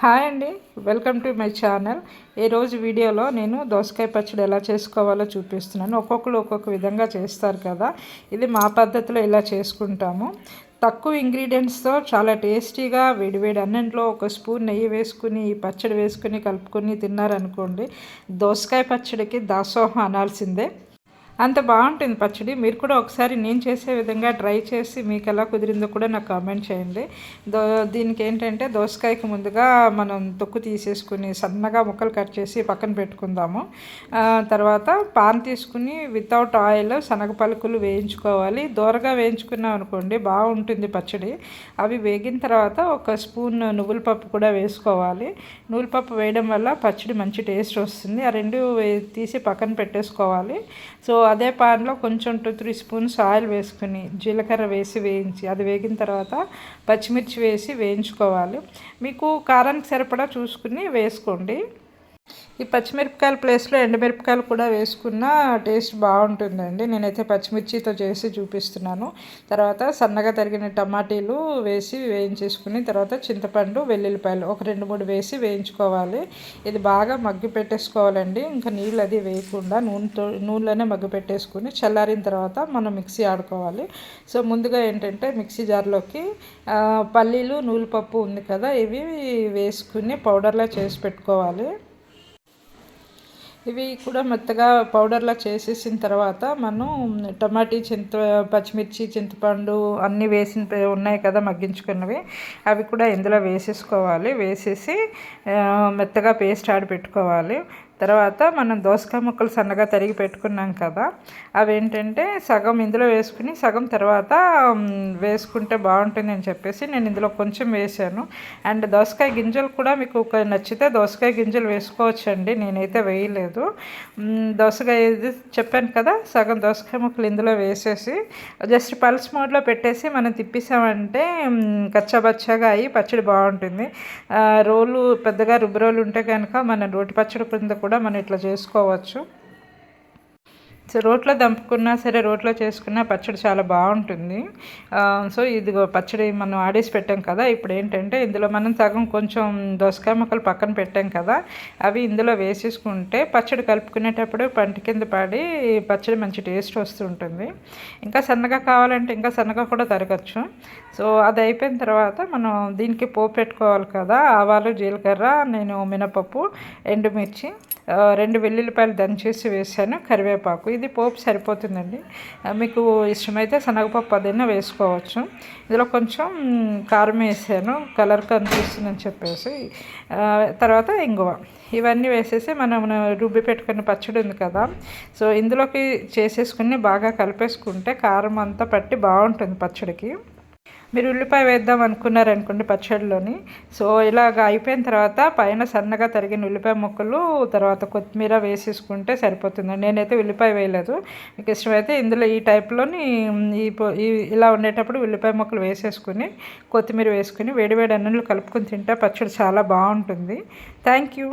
Hi అండి welcome to my channel. ఈరోజు వీడియోలో నేను దోసకాయ పచ్చడి ఎలా చేసుకోవాలో చూపిస్తున్నాను. ఒక్కొక్కరు ఒక్కొక్క విధంగా చేస్తారు కదా. ఇది మా పద్ధతిలో ఇలా చేసుకుంటాము. తక్కువ ఇంగ్రీడియంట్స్తో చాలా టేస్టీగా వేడివేడి అన్నంట్లో ఒక స్పూన్ నెయ్యి వేసుకుని ఈ పచ్చడి వేసుకుని కలుపుకొని తిన్నారనుకోండి దోసకాయ పచ్చడికి దాసోహం అనాల్సిందే. అంత బాగుంటుంది పచ్చడి. మీరు కూడా ఒకసారి నేను చేసే విధంగా ట్రై చేసి మీకు ఎలా కుదిరిందో కూడా నాకు కామెంట్ చేయండి. దో దీనికి ఏంటంటే దోసకాయకి ముందుగా మనం తొక్కు తీసేసుకుని సన్నగా ముక్కలు కట్ చేసి పక్కన పెట్టుకుందాము. తర్వాత పాన్ తీసుకుని వితౌట్ ఆయిల్ శనగ పలుకులు వేయించుకోవాలి. దూరగా వేయించుకున్నాం అనుకోండి బాగుంటుంది పచ్చడి. అవి వేగిన తర్వాత ఒక స్పూన్ నువ్వుల పప్పు కూడా వేసుకోవాలి. నువ్వుల పప్పు వేయడం వల్ల పచ్చడి మంచి టేస్ట్ వస్తుంది. ఆ రెండు తీసి పక్కన పెట్టేసుకోవాలి. సో అదే పాన్లో కొంచెం టూ త్రీ స్పూన్స్ ఆయిల్ వేసుకుని జీలకర్ర వేసి వేయించి అది వేగిన తర్వాత పచ్చిమిర్చి వేసి వేయించుకోవాలి. మీకు కారానికి సరిపడా చూసుకుని వేసుకోండి. ఈ పచ్చిమిరపకాయల ప్లేస్లో ఎండుమిరపకాయలు కూడా వేసుకున్న టేస్ట్ బాగుంటుందండి. నేనైతే పచ్చిమిర్చితో చేసి చూపిస్తున్నాను. తర్వాత సన్నగా తరిగిన టమాటీలు వేసి వేయించేసుకుని తర్వాత చింతపండు వెల్లుల్లిపాయలు ఒక రెండు మూడు వేసి వేయించుకోవాలి. ఇది బాగా మగ్గి పెట్టేసుకోవాలండి. ఇంకా నీళ్ళు అది వేయకుండా నూనెతో నూనెలోనే మగ్గి పెట్టేసుకుని చల్లారిన తర్వాత మనం మిక్సీ ఆడుకోవాలి. సో ముందుగా ఏంటంటే మిక్సీ జార్లోకి పల్లీలు నూలుపప్పు ఉంది కదా ఇవి వేసుకుని పౌడర్లా చేసి పెట్టుకోవాలి. ఇవి కూడా మెత్తగా పౌడర్లా చేసేసిన తర్వాత మనం టమాటీ చింత పచ్చిమిర్చి చింతపండు అన్నీ వేసిన ఉన్నాయి కదా మగ్గించుకున్నవి. అవి కూడా ఇందులో వేసేసుకోవాలి. వేసేసి మెత్తగా పేస్ట్ ఆడి పెట్టుకోవాలి తర్వాత మనం దోసకాయ ముక్కలు సన్నగా తరిగి పెట్టుకున్నాం కదా అవేంటంటే సగం ఇందులో వేసుకుని సగం తర్వాత వేసుకుంటే బాగుంటుంది అని చెప్పేసి నేను ఇందులో కొంచెం వేసాను అండ్ దోసకాయ గింజలు కూడా మీకు నచ్చితే దోసకాయ గింజలు వేసుకోవచ్చండి నేనైతే వేయలేదు. దోసకాయ ఇది చెప్పాను కదా సగం దోసకాయ ముక్కలు ఇందులో వేసేసి జస్ట్ పల్స్ మోడ్లో పెట్టేసి మనం తిప్పేసామంటే కచ్చబచ్చగా అయ్యి పచ్చడి బాగుంటుంది. రోలు పెద్దగా రుబ్బు రోలు ఉంటే కనుక మన రోటి పచ్చడి కింద కూడా కూడా మనం ఇట్లా చేసుకోవచ్చు. సో రోట్లో దంపుకున్నా సరే రోట్లో చేసుకున్నా పచ్చడి చాలా బాగుంటుంది. సో ఇదిగో పచ్చడి మనం ఆడేసి పెట్టాం కదా ఇప్పుడు ఏంటంటే ఇందులో మనం సగం కొంచెం దోసకాయ ముక్కలు పక్కన పెట్టాం కదా అవి ఇందులో వేసేసుకుంటే పచ్చడి కలుపుకునేటప్పుడు పంట కింద పడి పచ్చడి మంచి టేస్ట్ వస్తుంటుంది. ఇంకా సన్నగా కావాలంటే ఇంకా సన్నగా కూడా తరగచ్చు. సో అది అయిపోయిన తర్వాత మనం దీనికి పోపు పెట్టుకోవాలి కదా ఆవాలు జీలకర్ర నేను మినపప్పు ఎండుమిర్చి రెండు వెల్లుల్లిపాయలు దంచేసి వేసాను కరివేపాకు. ఇది పోపు సరిపోతుందండి. మీకు ఇష్టమైతే శనగపప్పు అదైనా వేసుకోవచ్చు. ఇందులో కొంచెం కారం వేసాను. కలర్ కనిపిస్తుందని చెప్పేసి. తర్వాత ఇంగువ. ఇవన్నీ వేసేసి మనం రుబ్బి పెట్టుకున్న పచ్చడి ఉంది కదా. సో ఇందులోకి చేసేసుకుని బాగా కలిపేసుకుంటే కారం అంతా పట్టి బాగుంటుంది పచ్చడికి. మీరు ఉల్లిపాయ వేద్దాం అనుకున్నారనుకోండి పచ్చడిలోని సో ఇలాగ అయిపోయిన తర్వాత పైన సన్నగా తరిగిన ఉల్లిపాయ ముక్కలు తర్వాత కొత్తిమీర వేసేసుకుంటే సరిపోతుంది. నేనైతే ఉల్లిపాయ వేయలేదు. మీకు ఇష్టమైతే ఇందులో ఈ టైప్లోని ఈ ఇలా ఉండేటప్పుడు ఉల్లిపాయ ముక్కలు వేసేసుకుని కొత్తిమీర వేసుకుని వేడివేడి అన్నంలో కలుపుకొని తింటే పచ్చడి చాలా బాగుంటుంది. Thank you.